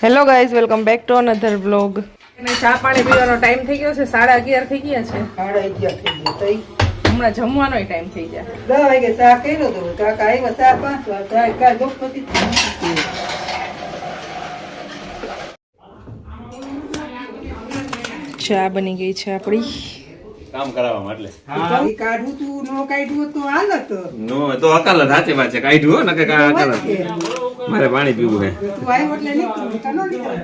Hello guys welcome back to another vlog અને ચા પાણી પીવાનો ટાઈમ થઈ ગયો છે સાડા અગિયાર થઈ ગયા છે. સાડા અગિયાર થઈ ગયા તઈ? હમણાં જમવાનો ટાઈમ થઈ ગયા. દસ વાગે ચા કર્યો તો કાકા આવ્યા ચા પાંચ વાગે ચા કાંઈ નથી ચા બની ગઈ છે આપણી. કામ કરાવવા માટે. ઈ કાઢવું તું ન કાઢ્યું તો હાલત નો તો અકાલત હાચે વાચે કાઢ્યું હો નકે કા અકાલત. મારે પાણી પીવું હે. તું આવ્યો એટલે નીકળું તો ન નીકળે.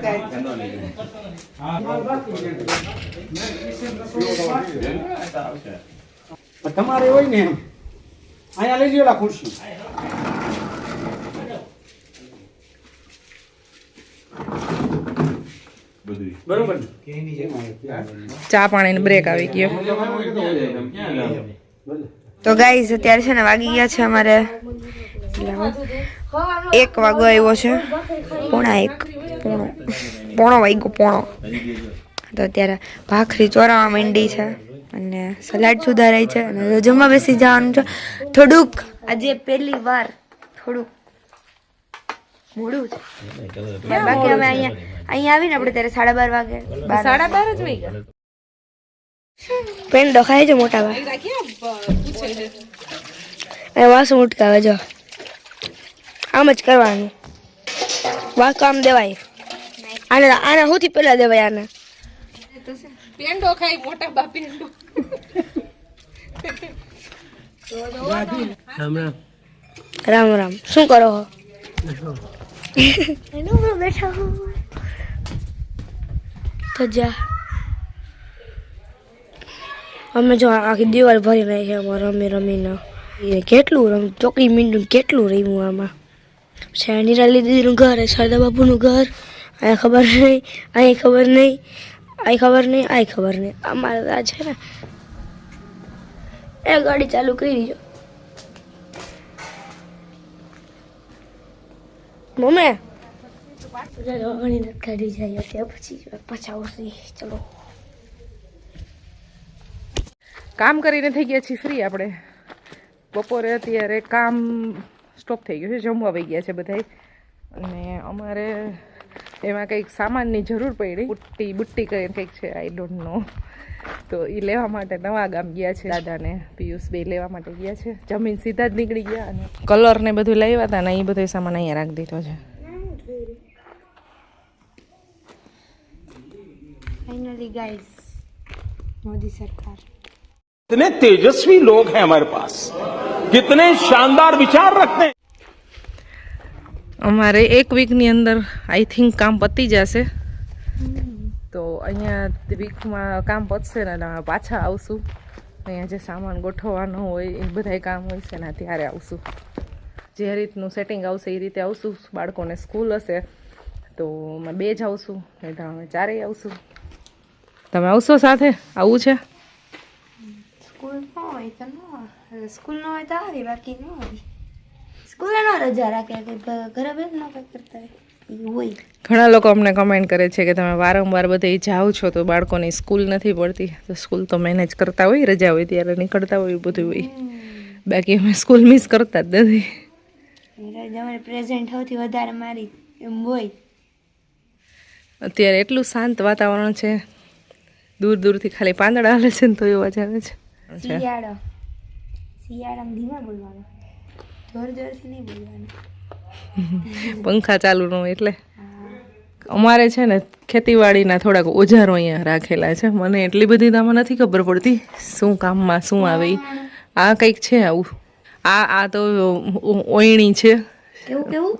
પણ તમારે હોય ને એમ અહીંયા લઈ લ્યો ખુરશી. ચા પાણીનો બ્રેક આવી ગયો. તો ગાઈઝ અત્યારે છે ને વાગી ગયા છે અમારે. એક વાગો આવ્યો છે. પોણા એક. પોણો. પોણો વાગ્યો, પોણો. તો અત્યારે ભાખરી ચોરાવા માંડી છે અને સલાડ સુધારાય છે અને જમવા બેસી જવાનું છે. થોડુંક. આજે પહેલી વાર થોડુંક મોડું છે. બાકી અમે અહીંયા અહીંયા આવીને આપણે ત્યારે સાડા બાર વાગે સાડા બાર જ વહી ગયા. પેન ડખાય છે મોટા ભાઈ. વાસણ ઉટકાવે જો. આમ જ કરવાનું. વાસ કામ દેવાય. આને આને સૌથી પહેલા દેવાય આને. પેંડો ખાઈ મોટા બા પેંડો રામ રામ. શું કરો છો એનું હું બેઠા હું તો જા. અમે જો આખી દિવાલ ભરી નાખી અમારે રમી રમીને. એ કેટલું રમ ચોકડી મીંડું કેટલું રમ્યું આમાં. છે નિરાલી દીદીનું ઘર એ સરદા બાપુનું ઘર. અહીંયા ખબર નહીં અહીં ખબર નહીં અહીં ખબર નહીં અહીં ખબર નહીં. અમારે આ છે ને, એ ગાડી ચાલુ કરી જો મમ્મી? ઘણી નથી કાઢી જાય ત્યાં પછી. પાછા આવશે. ચલો. કામ કરીને થઈ ગયા છીએ ફ્રી આપણે. બપોરે અત્યારે કામ સ્ટોપ થઈ ગયું છે જમવા વહી ગયા છે બધાય. અને અમારે એમાં કંઈક સામાનની જરૂર પડી. બુટ્ટી બુટ્ટી કરીને કંઈક છે આઈ ડોન્ટ નો તો એ લેવા માટે નવા ગામ ગયા છે દાદાને પિયુષ બે લેવા માટે ગયા છે જમીન સીધા જ નીકળી ગયા અને કલર ને બધું લાવ્યા હતા ને એ બધો સામાન અહીંયા રાખી દીધો છે ફાઇનલી ગાઈસ મોદી સરકાર कितने तेजस्वी लोग हैं हमारे पास कितने शानदार विचार रखते हैं અમારે એક વીકની અંદર આઈ થિંક કામ પતી જશે તો અહીંયા વીકમાં કામ પતશે ને પાછા આવશું. અહીંયા જે સામાન ગોઠવવાનો હોય એ બધાય કામ હોય છે ને ત્યારે આવશું. જે રીતનું સેટિંગ આવશે એ રીતે આવશું. બાળકોને સ્કૂલ હશે તો અમે બે જ આવશું નહીં તો અમે ચારેય આવશું. તમે આવશો સાથે? આવું છે? સ્કૂલ ન હોય તો ન હોય. સ્કૂલ ન હોય તો બાકી ન હોય. સ્કૂલે રજા રાખે ઘરે બેસ ન કરતા હોય. ઘણા લોકો અમને કમેન્ટ કરે છે કે તમે વારંવાર બધે જાઓ છો તો બાળકોની સ્કૂલ નથી પડતી. તો સ્કૂલ તો મેનેજ કરતા હોય રજા હોય ત્યારે નીકળતા હોય બધું હોય. બાકી અમે સ્કૂલ મિસ કરતા જ નથી. પ્રેઝન્ટ સૌથી વધારે મારી એમ હોય. અત્યારે એટલું શાંત વાતાવરણ છે. દૂર દૂરથી ખાલી પાંદડા હાલે છે ને તો એવા આવે છે. શિયાળો. શિયાળામાં ધીમા બોલવાનું. જોર જોરથી નહીં બોલવાનું. પંખા ચાલુ ન હોય એટલે. અમારે છે ને ખેતીવાડીના થોડાક ઓજારો અહીંયા રાખેલા છે. મને એટલી બધી આમાં નથી ખબર પડતી શું કામમાં શું આવે. આ કંઈક છે આવું. આ આ તો ઓયણી છે.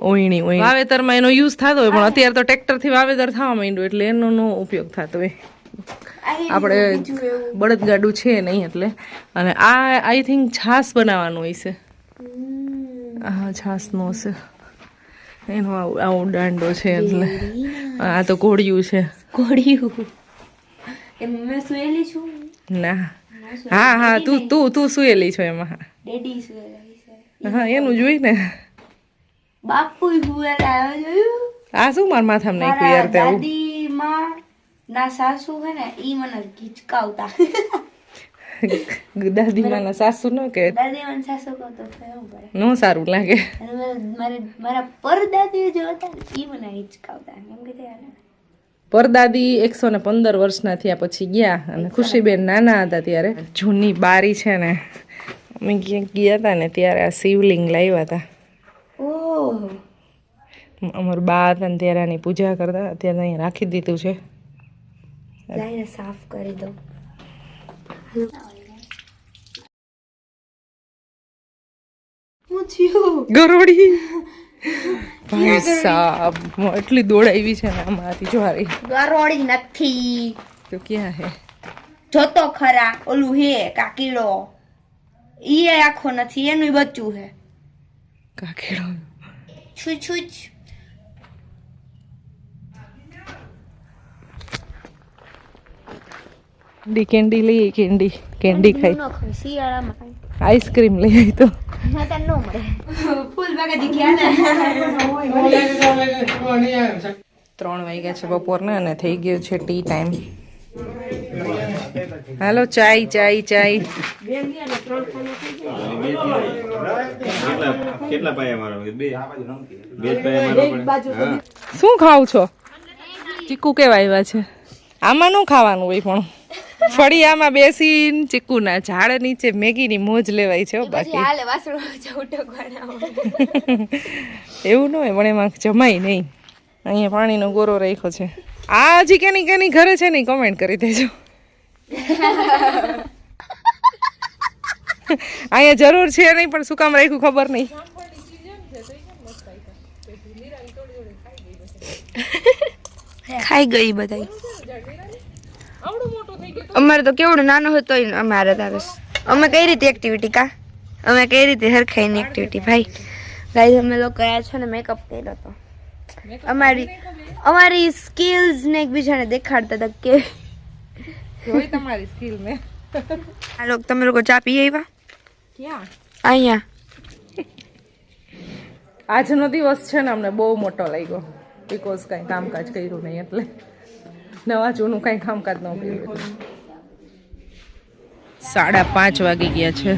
ઓયણી ઓયણી. વાવેતરમાં એનો યુઝ થતો હોય પણ અત્યારે તો ટ્રેક્ટરથી વાવેતર થવા માંડ્યું એટલે એનો નો ઉપયોગ થતો હોય. આપણે બળદગાડું છે નહીં એટલે. અને આ આઈ થિંક છાસ બનાવવાનું હોય છે. હા છાસનો છે. એનો આવો દાંડો છે એટલે. આ તો કોળિયું છે. કોળિયું. એમ મેં સુયેલી છું. ના. હા હા તું તું તું સુયેલી છો એમાં. ડેડી સુયેલી છે. હા એનું જોઈ ને. બાપુ આવે જોયું? આ શું મારા માથામાં નાખ્યું યાર તે દાદી માં ના સાસુ હે ને ઈ મને ખીચકાવતા. દાદીમાના સાસુ ન કે દાદી મને સાસુ કહો તો કહેવું પડે ન સારું લાગે મારે મારા પરદાદી જે હતા એ મને હિચકાવતા એમ કે પરદાદી એકસો ને પંદર વર્ષના થયા પછી ગયા અને ખુશીબેન નાના હતા ત્યારે જૂની બારી છે ને અમે ક્યાંક ગયા હતા ને ત્યારે આ શિવલિંગ લાવ્યા હતા ઓહ અમારું બા હતા ને ત્યારે આની પૂજા કરતા અત્યારે અહીંયા રાખી દીધું છે સાફ કરી દઉં હું થયું. ગરોડી ભાઈ સાબ એટલી દોડાવી છે ને આમાંથી જ્વારી ગરોડી નથી. તો ક્યાં હે? જોતો ખરા ઓલું હે કાકીડો ઈ આખો નથી એનું બચ્ચું હે. કાકેડો છું છું ડી કેન્ડી લઈએ કેન્ડી. કેન્ડી ખાઈ. શિયાળામાં. આઈસ્ક્રીમ લઈ આવી તો. હા નો મળે. ફૂલ બાગાજી ગયા ત્રણ વાગ્યા છે બપોરના અને થઈ ગયો છે ટી ટાઈમ હાલો ચાય ચાય ચાય. શું ખાવ છો? ચીકુ કેવા આવ્યા છે? આમાં નું ખાવાનું હોય પણ. ફળિયામાં બેસીને ચીકુના ઝાડ નીચે મેગીની મોજ લેવાય છે બાકી. એવું ન હોય પણ એમાં જમાય નહીં. અહીંયા પાણીનો ગોરો રાખ્યો છે. આ હજી કેની કેની ઘરે છે ને કમેન્ટ કરી દેજો. અહીંયા જરૂર છે નહીં પણ શું કામ રાખ્યું ખબર નહીં. ખાઈ ગઈ બધાય. અમારે તો કેવડું નાનું હતો અમારે તારે અમે કઈ રીતે એક્ટિવિટી કા? અમે કઈ રીતે હરખાઈની એક્ટિવિટી ભાઈ ગાઈઝ અમે લોકો ગયા છે ને મેકઅપ કર્યો હતો. અમારી અમારી સ્કિલ્સ ને એકબીજાને દેખાડતા હતા કે જોઈ તમારી સ્કિલ મે આ લોકો તમે લોકો ચા પી આવ્યા? ક્યાં? અહીંયા. આજનો દિવસ છે ને અમને બહુ મોટો લાગ્યો. બિકોઝ કાંઈ કામકાજ કર્યું નહીં એટલે. નવા જૂનું કાંઈ કામકાજ ન કર્યું. સાડા પાંચ વાગી ગયા છે.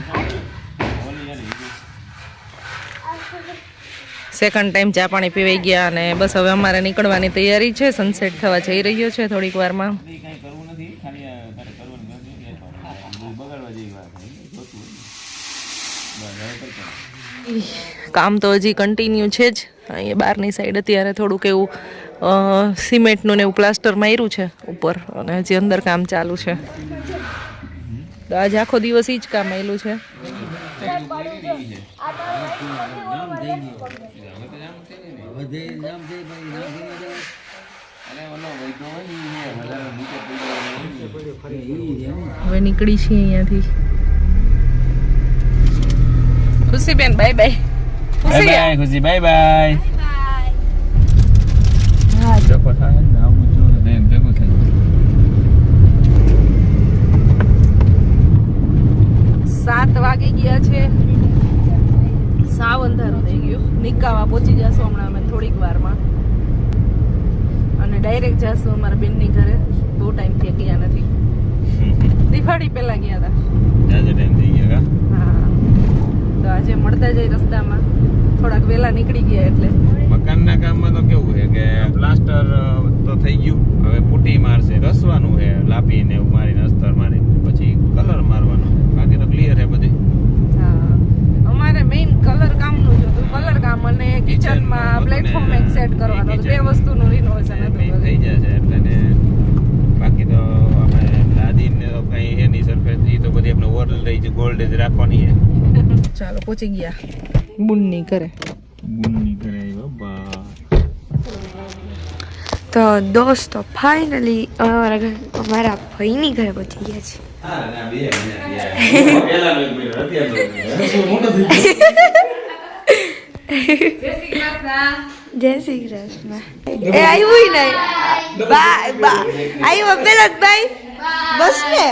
સેકન્ડ ટાઈમ ચા પાણી પીવાઈ ગયા અને બસ હવે અમારે નીકળવાની તૈયારી છે. સનસેટ થવા જઈ રહ્યો છે થોડીક વારમાં. કામ તો હજી કન્ટિન્યુ છે જ. અહીંયા બહારની સાઈડ અત્યારે થોડુંક એવું સિમેન્ટનું ને એવું પ્લાસ્ટર માર્યું છે ઉપર અને હજી અંદર કામ ચાલુ છે. તો આજ આખો દિવસ ઈ જ કામ છે. હવે નીકળી છીએ અહીંયાથી. Khushiben bye bye Khushi bye Khushi bye bye ચોખ્ખો થાય ને આવું જો ને એમ ભેગું થાય સાત વાગી ગયા છે. સાવ અંધારું થઈ ગયું. નિકાવા પહોંચી જશું હમણાં અમે થોડીક વારમાં. અને ડાયરેક્ટ જશું અમારા બેનની ઘરે. બહુ ટાઈમથી ગયા નથી. દિવાળી પહેલા ગયા હતા. ટાઈમ થઈ ગયો હા. તો આજે મળતા જાય રસ્તામાં. થોડાક વેલા નીકળી ગયા એટલે. મકાનના કામમાં તો કેવું છે કે પ્લાસ્ટર તો થઈ ગયું. હવે પુટી મારશે રસવાનું છે લાપીને એવું મારીને અસ્તર મારી પછી કલર મારવાનો છે બાકી તો ક્લિયર છે બધી હા અમારે મેઇન કલર કામનું જ હતું કલર કામ અને કિચનમાં પ્લેટફોર્મ એક સેટ કરવાનો હતું. બે વસ્તુનું રિનોવેશન હતું Main થઈ બધું. જશે એટલે ને બાકી તો આપણે લાદીને તો કઈ એની સરફેસ એ તો બધી આપણે ઓરલ રહી છે ગોલ્ડ જ રાખવાની છે ચાલો પહોંચી ગયા બુનની ઘરે ગુણની કરે બાબા તો દોસ્તો ફાઇનલી અમારા ઘર અમારા ભાઈની ઘરે પહોંચી ગયા છે. જય શ્રી કૃષ્ણ. એ આવ્યું નહીં. બા બા આવ્યો પેલા જ ભાઈ. બસ ને.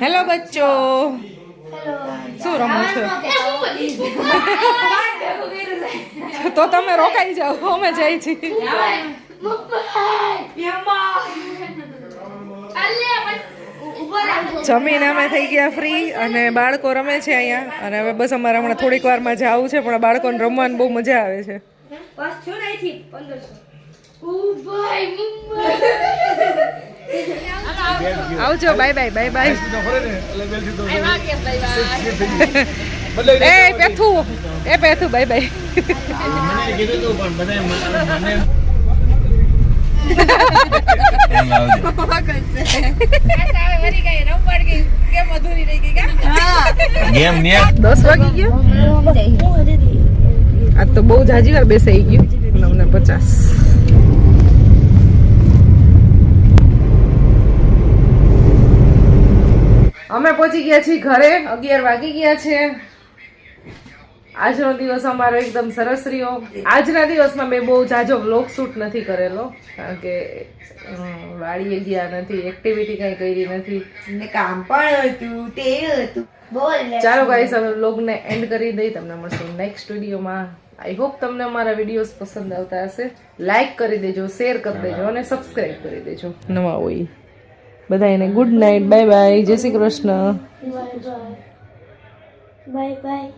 હેલો બચ્ચો. શું રમો છો? તો તમે રોકાઈ જાઓ અમે જઈ છીએ. જમીન અમે થઈ ગયા ફ્રી અને બાળકો રમે છે અહીંયા. અને હવે બસ અમારે હમણાં થોડીક વારમાં જવું છે પણ બાળકોને રમવાની બહુ મજા આવે છે. આવજો બાય બાય બાય બાય એ પેથું એ પેથું બાય બાય દસ વાગી ગયો? આ તો બહુ જાજી વાર બેસાઈ ગયું. નવ ને પચાસ. અમે પહોંચી ગયા છીએ ઘરે અગિયાર વાગી ગયા છે. આજનો દિવસ અમારો એકદમ સરસ રહ્યો. આજના દિવસમાં મેં બહુ જાજો વ્લોગ શૂટ નથી કરેલો કારણ કે વાળીએ ગયા નથી એક્ટિવિટી કંઈ કરી નથી. કામ પણ હતું તે હતું. ચાલો ગાઈસ હવે વ્લોગને એન્ડ કરી દઈ તમને મળશું નેક્સ્ટ વિડીયોમાં. આઈ હોપ તમને અમારા વિડીયોઝ પસંદ આવતા હશે. લાઈક કરી દેજો શેર કરી દેજો અને સબસ્ક્રાઇબ કરી દેજો. નવા હોય. બધાને ગુડ નાઇટ બાય બાય જય શ્રી કૃષ્ણ બાય બાય.